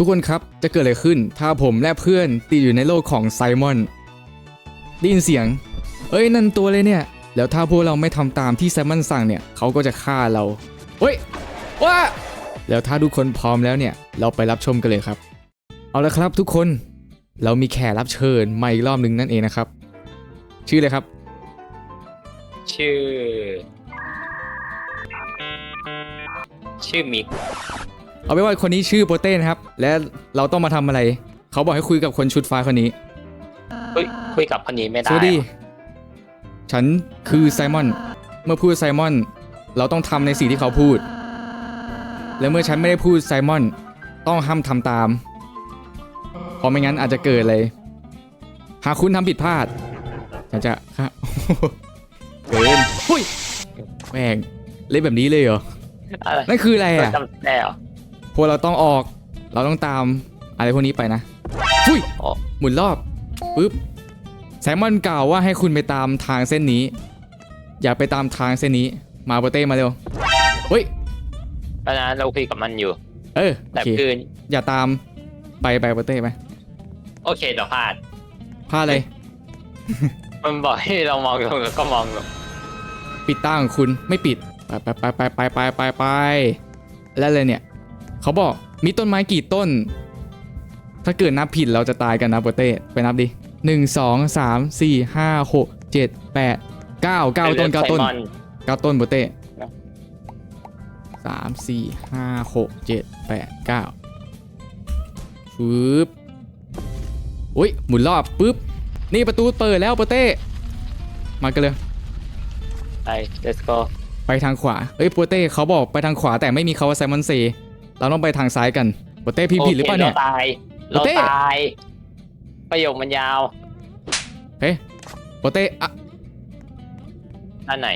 ทุกคนครับจะเกิดอะไรขึ้น ถ้าผมและเพื่อนติดอยู่ในโลกของไซมอนได้ยินเสียง เอ้ยนั่นตัวเลยเนี่ย แล้วถ้าพวกเราไม่ทำตามที่ไซมอนสั่งเนี่ยเขาก็จะฆ่าเราเฮ้ยว้าแล้วถ้าทุกคนพร้อมแล้วเนี่ย เราไปรับชมกันเลยครับ เอาละครับทุกคนเรามีแขกรับเชิญมาอีกรอบหนึ่งนั่นเองนะครับ ชื่อเลยครับ ชื่อ ชื่อมิก เอาเป็นว่าคนนี้ชื่อโปเต้นะครับ และเราต้องมาทำอะไร เขาบอกให้คุยกับคนชุดฟ้าคนนี้ คุยคุยกับคนนี้ไม่สได้วัสดีเหรอฉันคือไซมอน เมื่อพูดไซมอน เราต้องทำในสิ่งที่เขาพูด และเมื่อฉันไม่ได้พูดไซมอน ต้องห้ามทำตาม เพราะไม่งั้นอาจจะเกิดอะไร หากคุณทำผิดพลาด ฉันจะฮะเกินหุ้ยแม่งเล่นแบบนี้เลยเหรอ อะไรนั่นคืออะไรอะ จำได้เหรอพ วกเราต้องออก เราต้องตามอะไรพวกนี้ไปนะหุ้ยอ๋อหมุนรอบปึ๊บแซมมอนกล่าวว่าให้คุณไปตามทางเส้นนี้ อย่าไปตามทางเส้นนี้ มาโปเต้มาเร็วเฮ้ยตอนนั้นเราคุยกับมันอยู่ เออโอแต่เคคืออย่าตามไปไปโปเต้ไปโอเคเดี๋ยวพลาดพลาดเลยมันบอกให้เรามองลงก็มองลงปิดตาของคุณไม่ปิดไปไปไปไปไปไปไปไปแล้วเลยเนี่ย เขาบอกมีต้นไม้กี่ต้น ถ้าเกิดนับผิดเราจะตายกันนะโปเต้ไปนับดิหนึ่งสองสามสี่ห้าหกเจ็ดแปดเก้าเก้าต้นเก้าต้นไซมอเก้าต้นโบเต้ครับสามสี่ห้าหกเจ็ดแปดเก้าฟึบอุ้ยหมุนรอบปุ๊บนี่ประตูเปิดแล้วโบเต้มากันเลยไป let's go ไปทางขวาเอ้ยโปเต้เขาบอกไปทางขวาแต่ไม่มีคาว่าไซมอนเซ เราต้องไปทางซ้ายกันโปเต้พี่ผิดหรือเปล่าเนี่ย โคเราตายโอเราเคตาย ประโยคมันยาวเฮ้ยโปเต้อะด้านไหน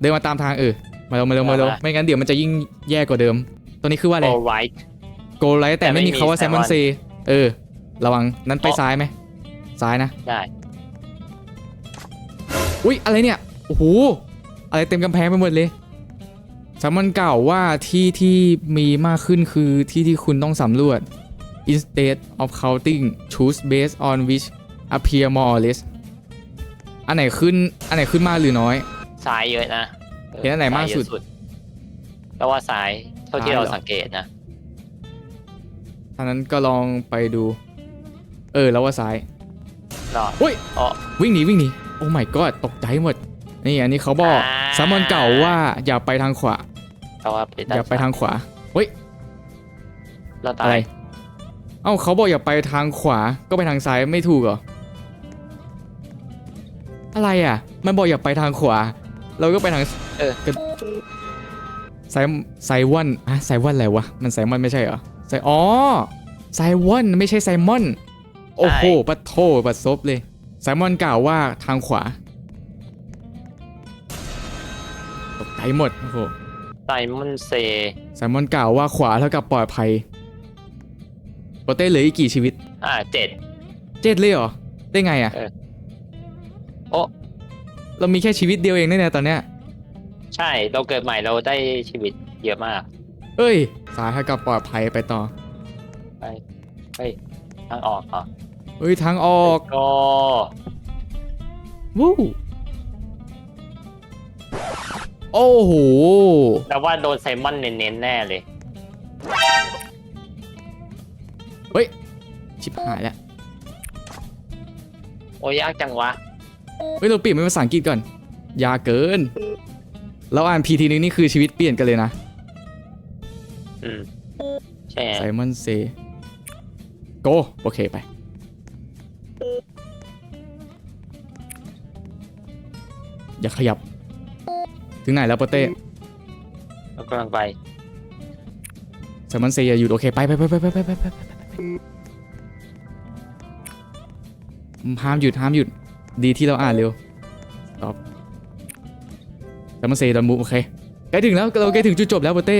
เดินมาตามทางเออมาเร็วมาเร็วมาเร็วมา ไม่งั้นเดี๋ยวมันจะยิ่งแย่กว่าเดิม ตัวนี้คือว่าอะไร alright โกลไลท์แต่ไม่มีคาว่าไซมอนเซเออ ระวังนั้นไปอ๋อ ซ้ายไหมซ้ายนะ ได้อุ๊ยอะไรเนี่ย โอ้โห อะไรเต็มกำแพงไปหมดเลย สามอนกล่าวว่าที่ที่มีมากขึ้นคือที่ที่คุณต้องสำรวจ instead of counting choose based on which appear more or less อันไหนขึ้น อันไหนขึ้นมากหรือน้อย ซ้ายเยอะนะเห็นอันไหนมากสุดซ้ยเยอะก็ว่าซ้ายเท่าที่ซ้ายเราเหรอสังเกตนะท่านั้นก็ลองไปดู เออแล้วว่าซ้ายรอดอุ๊ยอ๋อวิ่งหนีวิ่งหนีโอ้ my god ตกใจหมด นี่อันนี้เขาบอกอ่าสามอนเก่าว่าอย่าไปทางขวา เพราะว่าไปด้นอย่าไปทางขวาเฮ้ยเราตาอะไรยเอ้าเขาบอกอย่าไปทางขวาก็ไปทางซ้ายไม่ถูกเหรออะไรอะ มันบอกอย่าไปทางขวา เราก็ไปทางเออก็ไซไซวอนอะไซวอนอะไรวะมันไซมอนไม่ใช่เหรอไซอ๋อไซวอนไม่ใช่ไซมอน โอ้โหปะโทปะซบเลยไซมอนกล่าวว่าทางขวาตกใจหมดโอ้โห ไซมอนเซไซมอนกล่าวว่าขวาเท่ากับปลอดภัยโปเต้เหลืออีกกี่ชีวิต อ่าเจ็ดเจ็ดเลยเหรอ ได้ไงอะเออโอ้เรามีแค่ชีวิตเดียวเองเนี่ยตอนเนี้ย ใช่เราเกิดใหม่เราได้ชีวิตเยอะมาก เอ้ย สายเท่ากับปลอดภัยไปต่อ ไปเฮ้ยทางออกเหรอเฮ้ยทางออกก็วู้ โอ้โห แต่ว่าโดนไซมอนเน้นๆแน่เลยชิบหายแล้ว โอ้ยยากจังวะ เฮ้ย เราเปลี่ยนเป็นภาษาอังกฤษก่อน ยาเกิน เราอ่านพีทีนึงนี่คือชีวิตเปลี่ยนกันเลยนะ อืม ใช่ไงไซมอนเซโกโอเคไป อย่าขยับ ถึงไหนแล้วโปเต้เรากำลังไปไซมอนเซอย่าหยุดโอเคไปไปไปไปไปไปไปไปไปห้ามหยุดห้ามหยุดดีที่เราอ่านเร็วตอบไซมอนเซดอนมูโอเคใกล้ถึงแล้วเราใกล้ถึงจุดจบแล้วโปเต้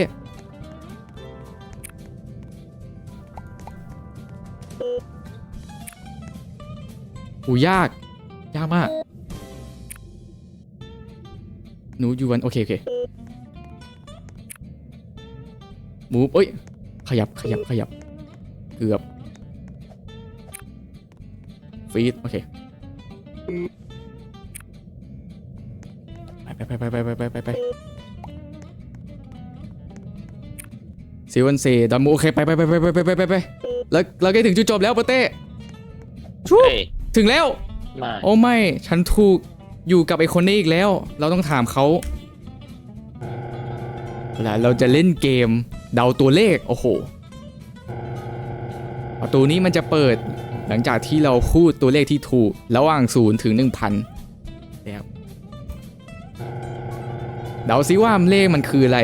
โอ้ยาก ยากมาก หนูอยู่วันโอเคโอเคมูฟเอ้ย ขยับขยับขยับ เกือบฟีดโอเคไปไปไปไปไปไปไปไปซีวันซีดัมโอเคไปไปไปไปไปไปไปไปไปแล้วเราใกล้ถึงจุดจบแล้วปะเต้ชูเฮ้ยถึงแล้วมาโอ้ไม่ ฉันถูก อยู่กับไอ้คนนี้อีกแล้ว เราต้องถามเขาแล้วเราจะเล่นเกมเดาตัวเลข โอ้โห ประตูนี้มันจะเปิดหลังจากที่เราพูดตัวเลขที่ถูก ระหว่าง 0 ถึง 1,000แล้วเดาซิว่าเลขมันคืออะไร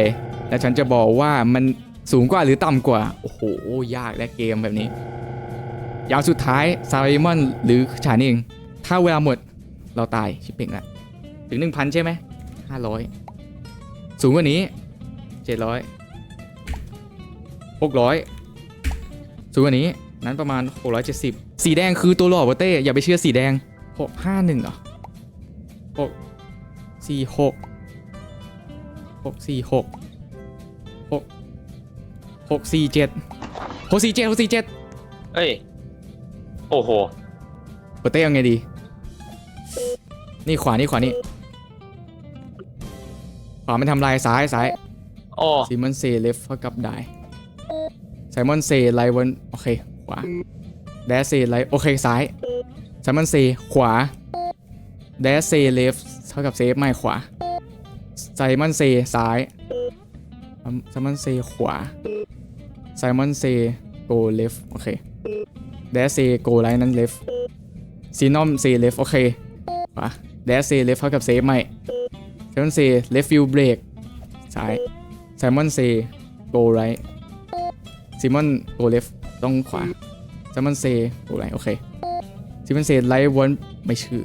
และฉันจะบอกว่ามันสูงกว่าหรือต่ำกว่า โอ้โห ยากและเกมแบบนี้อย่างสุดท้ายซาริมอนหรือฉันเอง ถ้าเวลาหมด เราตายชิปเป่งละถึง 1,000 ใช่ไหม500สูงกว่านี้ 700 600 สูงกว่านี้นั้นประมาณ 670 สีแดงคือตัวหลอกวะเต้ อย่าไปเชื่อสีแดง 651เหรอ6 46 646 6 647 647 647เฮ้ย โอ้โหวะเต้เอาไงดี นี่ขวานี่ขวานี่ขวามันทำลายซ้ายซ้ายโอ้ซิมอนเซเลฟเท่ากับได้ไซมอนเซไลวันโอเคขวาแดเซไลโอเคซ้ายไซมอนเซขวาแดเซเลฟเท่ากับเซฟไม่ขวาไซมอนเซซ้ายไซมอนเซขวาไซมอนเซโกเลฟโอเคแดเซโกไลนั้นเลฟซีนอมเซเลฟโอเคขวา แดเซเลฟเท่ากับเซฟไม่ไซมอนเซเลฟฟิวเบรกซ้ายไซมอนเซโกไรซิมอนโกเลฟต้องขวาไซมอนเซโกไรโอเคซิมอนเซไลท์วนไม่เชื่อ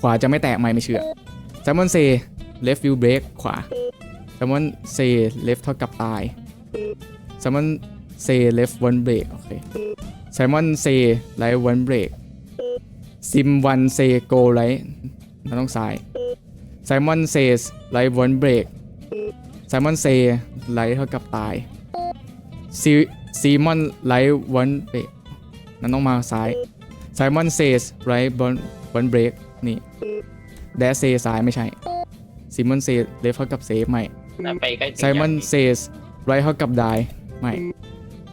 ขวาจะไม่แตกไม่ไม่เชื่อไซมอนเซเลฟวิวเบรกขวาไซมอนเซเลฟเท่ากับตายไซมอนเซเลฟวันเบรกโอเคไซมอนเซไลท์วันเบรก ซิมวันเซโกไรนั่นต้องซ้ายไซมอนเซไลท์วันเบรกไซมอนเซไลท์เท่ากับตายซีซีมอนไลท์วันเบรกนั่นต้องมาซ้ายไซมอนเซสไลท์วันวันเบรกนี่แดเซซ้ายไม่ใช่ซีมอนเซเลฟเท่ากับเซฟไม่นั่นไปใกล้ถึงไซมอนเซสไรเท่ากับไดไม่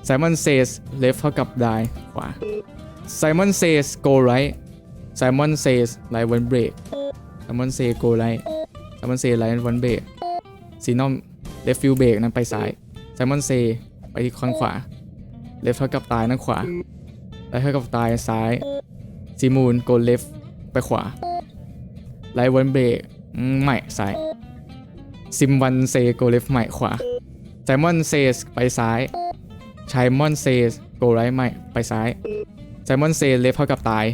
ไซมอนเซสเลฟเท่ากับไดขวาไซมอนเซสโกไร ไซมอนเซสไลท์วันเบรกไซมอนเซโกไรไซมอนเซไลท์วันเบรกซีนอมเลฟฟิลเบรกนั้นไปซ้ายไซมอนเซไปที่ข้างขวาเลฟเท่ากับตายนั่นขวาไลท์เท่ากับตายซ้ายซีมูนโกเลฟไปขวาไลท์วันเบรกอืมไม่ซ้ายซิมวันเซโกเลฟใหม่ขวาไซมอนเซสไปซ้ายชายมอนเซสโกไรท์ใหม่ไปซ้ายไซมอนเซเลฟเท่ากับตาย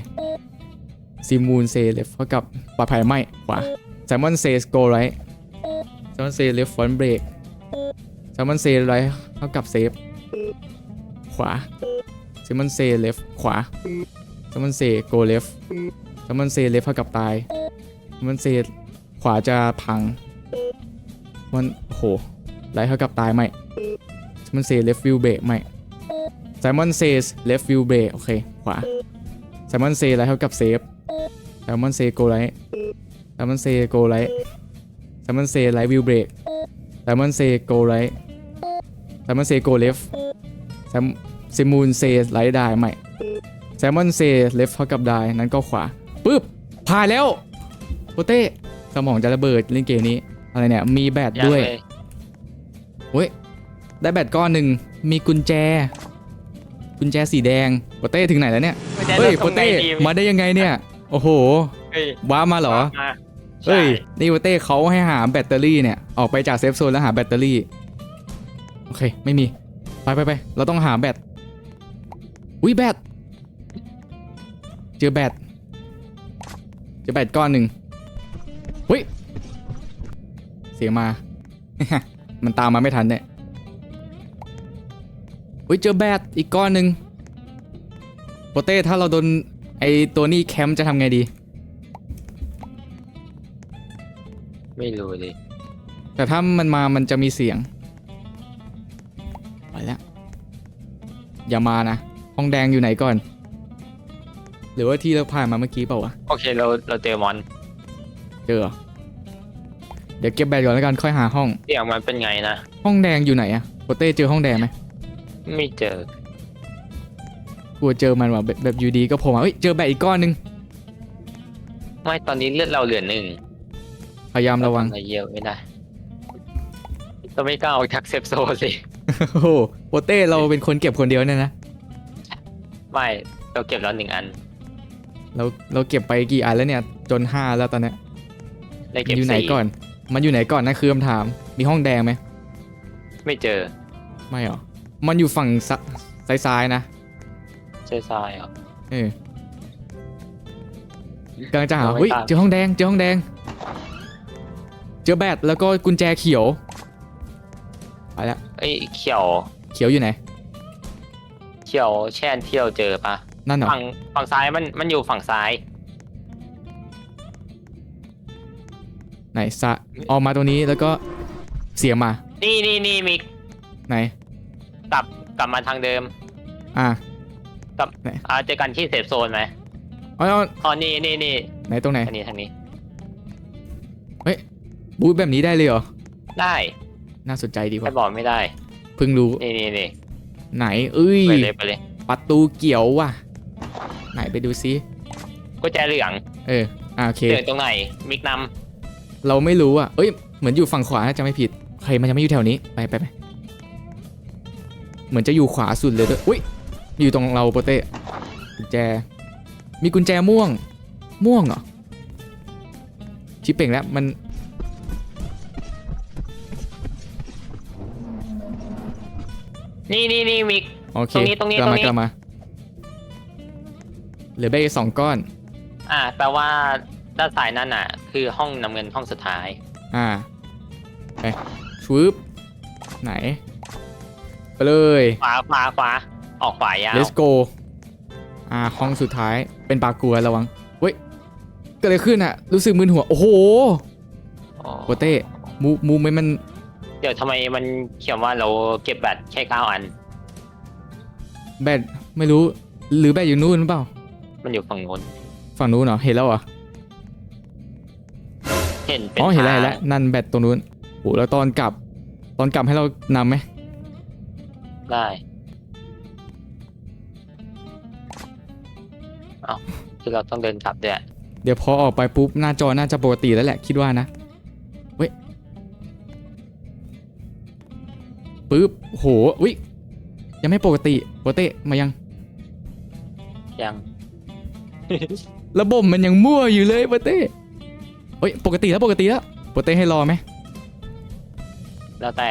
ซีมูนเซเลฟเท่ากับปลอดภัยไม่ขวาไซมมอนเซสโกไรท์ซมมอนเซเลฟฟอนเบรกแซมมอนเซไรเท่ากับเซฟขวาแซมมอนเซเลฟขวาแซมมอนเซโกเลฟแซมมอนเซเลฟเท่ากับตายแซมมอนเซขวาจะพังมันโหไรเท่ากับตายไหม่ซมมอนเซเลฟวิวเบรกไหม่ไซมอนเซสเลฟวิวเบรกโอเคขวาไซมอนเซไรเท่ากับเซฟ ไซมอนเซโกไรไซมอนเซโกไรไซมอนเซไลท์วิวเบรกไซมอนเซโกไรไซมอนเซโกเลฟไซมซิมูนเซไลท์ได้ใหม่ไซมอนเซเลฟเท่ากับได้นั้นก็ขวาปึ๊บผ่านแล้วโปเต้สมองจะระเบิดเล่นเกมนี้ อะไรเนี่ย มีแบตยังด้วยเลยเฮ้ย ได้แบตก้อนหนึ่งมีกุญแจ กุญแจสีแดงโปเต้ถึงไหนแล้วเนี่ยไม่ได้เฮ้ยรถโปตรงไหนเต้ดีมาได้ยังไงเนี่ย โอ้โห เฮ้ยว้าร์ปมาเหรอ มาเอ้ยใช่นี่วเต้เขาให้หาแบตเตอรี่เนี่ย ออกไปจากเซฟโซนแล้วหาแบตเตอรี่ โอเค ไม่มี ไปไปไป เราต้องหาแบต อุ้ยแบต เจอแบต เจอแบตก้อนหนึ่งอุ้ย เสียงมา มันตามมาไม่ทันเนี่ย อุ้ยเจอแบตอีกก้อนหนึ่งโปเต้ถ้าเราโดนไอตัวนี้แคมป์จะทำไงดี ไม่รู้เลยแต่ถ้ามันมามันจะมีเสียงไปแล้ว อย่ามานะ ห้องแดงอยู่ไหนก่อน หรือว่าที่เราผ่านมาเมื่อกี้เปล่าวะ โอเคเราเราเจอมอนเจอเหรอเดี๋ยวเก็บแบตก่อนแล้วกันค่อยหาห้อง เสียงมันเป็นไงนะ ห้องแดงอยู่ไหนอะโปเต้เจอห้องแดงไหมไม่เจอก ลัวเจอมันว่ะแบบแบบอยู่ดีก็โผล่มาเฮ้ยเจอแบตอีกก้อนหนึงไม่ตอนนี้เลือดเราเหลือหนึ่งพยายามระวังทำอะไรเยอะไม่ได้เราไม่กล้าออกจากเซฟโซนสิ โอ้โหโปเต้เราเป็นคนเก็บคนเดียวเนี่ยนะไม่เราเก็บแล้วหนึ่งอันเราเราเก็บไปกี่อันแล้วเนี่ยจนห้าแล้วตอนเนี้ยได้มัเก็นบอยู่ไหนสี่ก่อน มันอยู่ไหนก่อนนะคือคำถามมีห้องแดงไหมไม่เจอไม่หรอมันอยู่ฝั่งซะซ้ายๆนะ ใช่ทรายเหรอ เออกำลังจะหาเอาไว้เฮ้ยตาม เจอห้องแดงเจอห้องแดง เจอแบตแล้วก็กุญแจเขียวไปแล้วเอ้ยเขียวเขียวอยู่ไหนเขียวแช่นเที่ยวเจอปะนั่นเหรอฝั่งฝั่งซ้ายมันมันอยู่ฝั่งซ้าย ไหนซะออกมาตรงนี้แล้วก็เสียงมา นี่นี่นี่มิกไหนกลับกลับมาทางเดิม อะ อ่าเจอกันที่เซฟโซนไหมเอาเอาอ๋อนี่นี่นี่ไหนตรงไหน ทางนี้ทางนี้ บูธแบบนี้ได้เลยเหรอ ได้น่าสนใจดีไม่ว่ะบอกไม่ได้เพิ่งรู้ นี่นี่นี่ไหน เอ้ย ไปเลยไปเลยประตูเกี่ยวว่ะ ไหนไปดูซิ กุญแจเหลืองเอออ่าโอเค เหลืองตรงไหนมิกนเราไม่รู้อะ เอ้ย เหมือนอยู่ฝั่งขวานะจะไม่ผิด ใครมันจะไม่อยู่แถวนี้ ไปไปไปเหมือนจะอยู่ขวาสุดเลยด้วย อุ้ย อยู่ตรงเราโปเต้กุญแจ มีกุญแจม่วง ม่วงเหรอ ชิปเป่งแล้วมันำนี่นี่นี่มิก โอเคตรงนี้ตรงนี้กลับตรงมานี้ กลับมาเหลือแบกอีกสองก้อน อ่าแปลว่าด้านซ้ายนั่นอะ คือห้องน้ำเงินห้องสุดท้าย อ่า ไปชวึบไหน ไปเลย ขวาขวาขวา ออกขวายาว let's go อ่าห้องสุดท้ายเป็นปลากลัวระวังเฮ้ยเกิดอะไรขึ้นอะรู้สึกมึนหัว โอ้โหอ๋อโปเต้มูมูไม่มันเดี๋ยวทำไมมันเขียนว่าเราเก็บแบตแค่เก้าอัน แบตไม่รู้ หรือแบตอยู่นู่นหรือเปล่า มันอยู่ฝั่งโน้นฝั่งนู้นเหรอ เห็นแล้วเหรอ เห็นเป็นอ๋อ เห็นแล้วทาเห็งนแล้วนั่นแบตตรงนู้นโอ้แล้วตอนกลับ ตอนกลับให้เรานำไหมได้ เอาคือเราต้องเดินกลับด้วยเดี๋ยวพอออกไปปุ๊บหน้าจอน่าจะปกติแล้วแหละคิดว่านะเว้ยปึ๊บโหอุ้ยยังไม่ปกติโปเต้มายัง ยัง ระบบมันยังมั่วอยู่เลยโปเต้เฮ้ยปกติแล้วปกติแล้วโปเต้ให้รอไหมแล้วแต่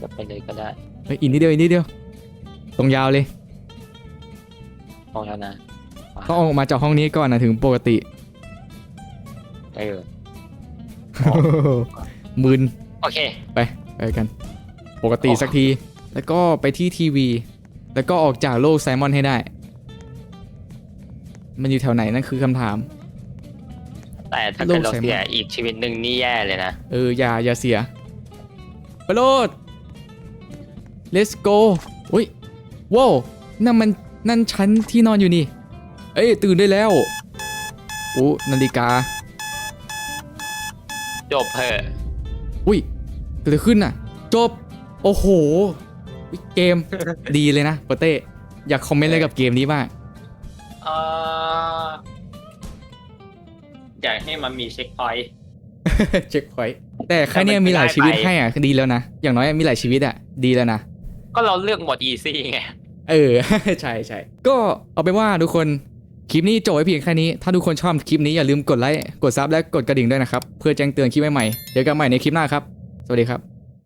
จะไปเลยก็ได้เฮ้ยอีกนิดเดียวอีกนิดเดียวตรงยาวเลยมองแล้วนะ ต้องออกมาจากห้องนี้ก่อนนะถึงปกติเออมึนโอเคไปกัน ปกติสักที แล้วก็ไปที่ทีวี แล้วก็ออกจากโลกไซมอนให้ได้ มันอยู่แถวไหนนั่นคือคำถาม แต่ถ้าเกิดโลกเราแซมเสียอีกชีวิตหนึ่งนี่แย่เลยนะ เออ อย่า อย่าเสียไปโลด let's go อุ้ยว้าวนั่นมันนั่นชั้นที่นอนอยู่นี่ เอ้ยตื่นได้แล้วโอ้นาฬิกา จบเพอะอุ้ยเกิดอะไรขึ้นน่ะ จบ โอ้โหอุ๊ยเกม ดีเลยนะโปเต้อยากคอมเมนต์อะไรกับเกมนี้บ้างเอออยากให้มันมีเช็คพอยต์ เช็คพอยต์แต่แค่เนี้ยมีหลายชีวิตให้อะดีแล้วนะ อย่างน้อยมีหลายชีวิตอะ ดีแล้วนะ ก็เราเลือกหมดอีซี่ไง เออ ใช่ใช่ก็เอาเป็นว่าทุกคน คลิปนี้จบไว้เพียงแค่นี้ ถ้าทุกคนชอบคลิปนี้อย่าลืมกดไลค์ กดซับและกดกระดิ่งด้วยนะครับ เพื่อแจ้งเตือนคลิปใหม่ๆเจอกันใหม่ในคลิปหน้าครับ สวัสดีครับ